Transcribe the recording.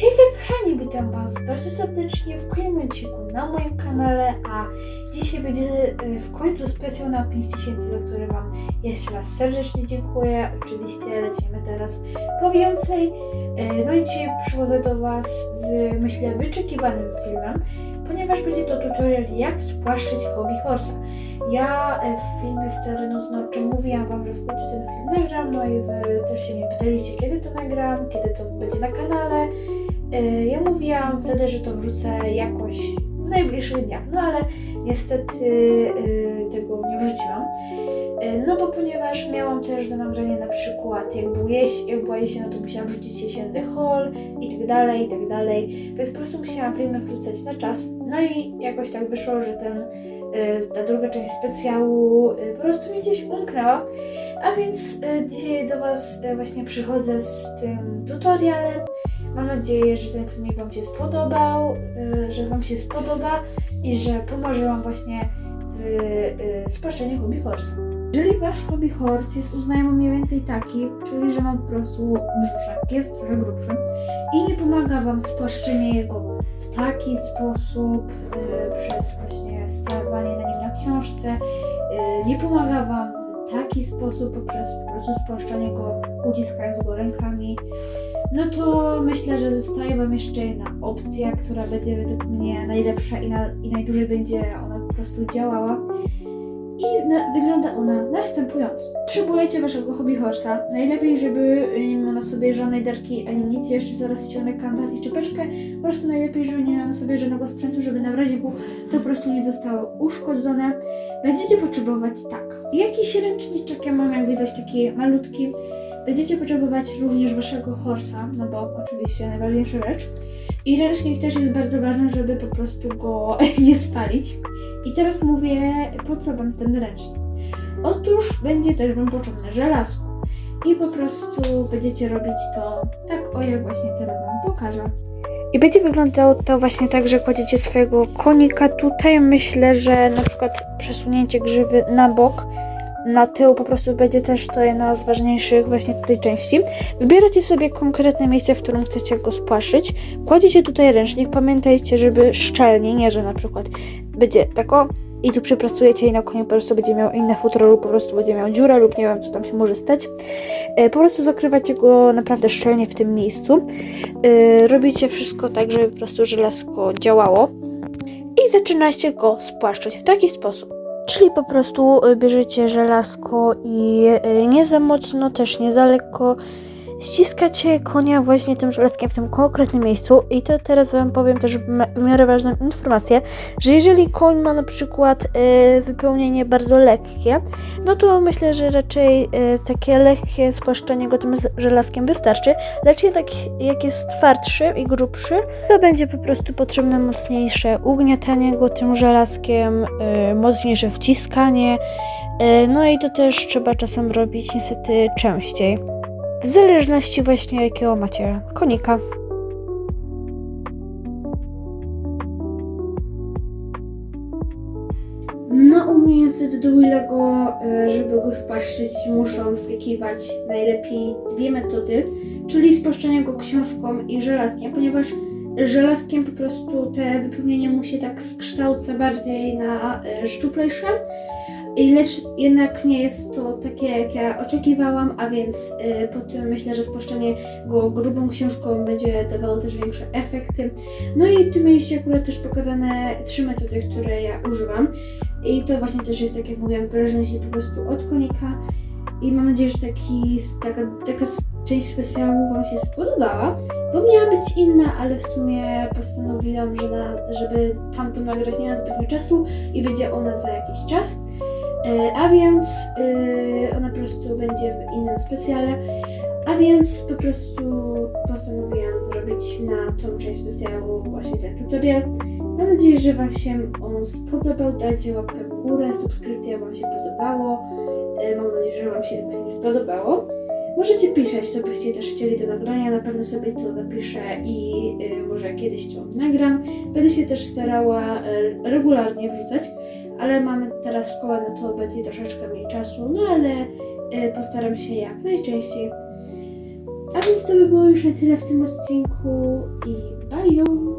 Hej kochani, witam Was bardzo serdecznie w kolejnym odcinku na moim kanale, a dzisiaj będzie y, w końcu specjal na 5000, za który Wam jeszcze raz serdecznie dziękuję. Oczywiście lecimy teraz po więcej. Y, No i dzisiaj przychodzę do Was z, myślę, wyczekiwanym filmem, ponieważ będzie to tutorial jak spłaszczyć hobby horsa. Ja y, w filmie z terenu znowu mówiłam Wam, że w końcu ten film nagram, no i Wy też się mnie pytaliście, kiedy to nagram, kiedy to będzie na kanale. Y, Ja mówiłam wtedy, że to wrzucę jakoś w najbliższych dniach, no ale niestety y, tego nie wrzuciłam. Y, No bo ponieważ miałam też do nagrania na przykład jak, był jeś, jak była jesień, no to musiałam wrzucić jesienny haul i tak dalej, i tak dalej, więc po prostu musiałam filmy wrzucać na czas. No i jakoś tak wyszło, że ten, ta druga część specjału po prostu mi gdzieś umknęła. A więc dzisiaj do Was właśnie przychodzę z tym tutorialem. Mam nadzieję, że ten filmik Wam się spodobał, y, że Wam się spodoba i że pomoże Wam właśnie w y, spłaszczeniu hobby horsa. Jeżeli Wasz hobby horse jest uznajmy mniej więcej taki, czyli że ma po prostu brzuszek, jest trochę grubszy i nie pomaga Wam spłaszczenie jego w taki sposób y, przez właśnie stawanie na nim na książce, nie pomaga Wam w taki sposób poprzez po prostu spłaszczanie go uciskając go rękami, no to myślę, że zostaje Wam jeszcze jedna opcja, która będzie według mnie najlepsza i, na, i najdłużej będzie ona po prostu działała. I na, wygląda ona następująco. Potrzebujecie Waszego hobby horsa. Najlepiej, żeby nie miał na sobie żadnej derki ani nic. Jeszcze zaraz ściągnę kantar i czepeczkę. Po prostu najlepiej, żeby nie miał na sobie żadnego sprzętu, żeby na razie to po prostu nie zostało uszkodzone. Będziecie potrzebować tak. Jakiś ręczniczek, ja mam jak widać taki malutki. Będziecie potrzebować również waszego horsa, no bo oczywiście najważniejsza rzecz. I ręcznik też jest bardzo ważny, żeby po prostu go nie spalić. I teraz mówię, po co wam ten ręcznik? Otóż będzie też wam potrzebne żelazko. I po prostu będziecie robić to tak, o jak właśnie teraz wam pokażę. I będzie wyglądało to właśnie tak, że kładziecie swojego konika tutaj. Myślę, że na przykład przesunięcie grzywy na bok na tył po prostu będzie też to jedna z ważniejszych właśnie tej części. Wybieracie sobie konkretne miejsce, w którym chcecie go spłaszczyć. Kładziecie tutaj ręcznik. Pamiętajcie, żeby szczelnie, nie, że na przykład będzie tako i tu przypracujecie i na koniec po prostu będzie miał inne futro lub po prostu będzie miał dziurę lub nie wiem co tam się może stać. E, Po prostu zakrywacie go naprawdę szczelnie w tym miejscu. E, Robicie wszystko tak, żeby po prostu żelazko działało i zaczynacie go spłaszczać w taki sposób. Czyli po prostu y, bierzecie żelazko i y, nie za mocno, też nie za lekko ściskacie konia właśnie tym żelazkiem w tym konkretnym miejscu. I to teraz Wam powiem też w, miarę ważną informację, że jeżeli koń ma na przykład y, wypełnienie bardzo lekkie, no to myślę, że raczej y, takie lekkie spłaszczenie go tym żelazkiem wystarczy, lecz jednak jak jest twardszy i grubszy, to będzie po prostu potrzebne mocniejsze ugniatanie go tym żelazkiem, y, mocniejsze wciskanie, no i to też trzeba czasem robić niestety częściej. W zależności właśnie jakiego macie konika. No, u mnie niestety do Willego, żeby go spłaszczyć, muszą wskakiwać najlepiej dwie metody, czyli spłaszczenie go książką i żelazkiem, ponieważ żelazkiem po prostu te wypełnienie mu się tak skształca bardziej na e, szczuplejsze, lecz jednak nie jest to takie, jak ja oczekiwałam, a więc y, po tym myślę, że spłaszczenie go grubą książką będzie dawało też większe efekty. No i tu mieliście akurat też pokazane trzy metody, które ja używam. I to właśnie też jest, tak jak mówiłam, w zależności po prostu od konika. I mam nadzieję, że taki, taka, taka część specjalu Wam się spodobała, bo miała być inna, ale w sumie postanowiłam, że na, żeby tamtą nagrać nie na zbytnio czasu i będzie ona za jakiś czas. E, A więc e, ona po prostu będzie w innym specjale. A więc po prostu postanowiłam zrobić na tą część specjalu właśnie ten tutorial. Mam nadzieję, że Wam się on spodobał. Dajcie łapkę w górę, subskrypcja Wam się podobało. E, Mam nadzieję, że Wam się właśnie spodobało. Możecie pisać, co byście też chcieli do nagrania. Na pewno sobie to zapiszę i może kiedyś to nagram. Będę się też starała regularnie wrzucać, ale mamy teraz szkołę, no to będzie troszeczkę mniej czasu, no ale y, postaram się jak najczęściej. A więc to by było już na tyle w tym odcinku i bye!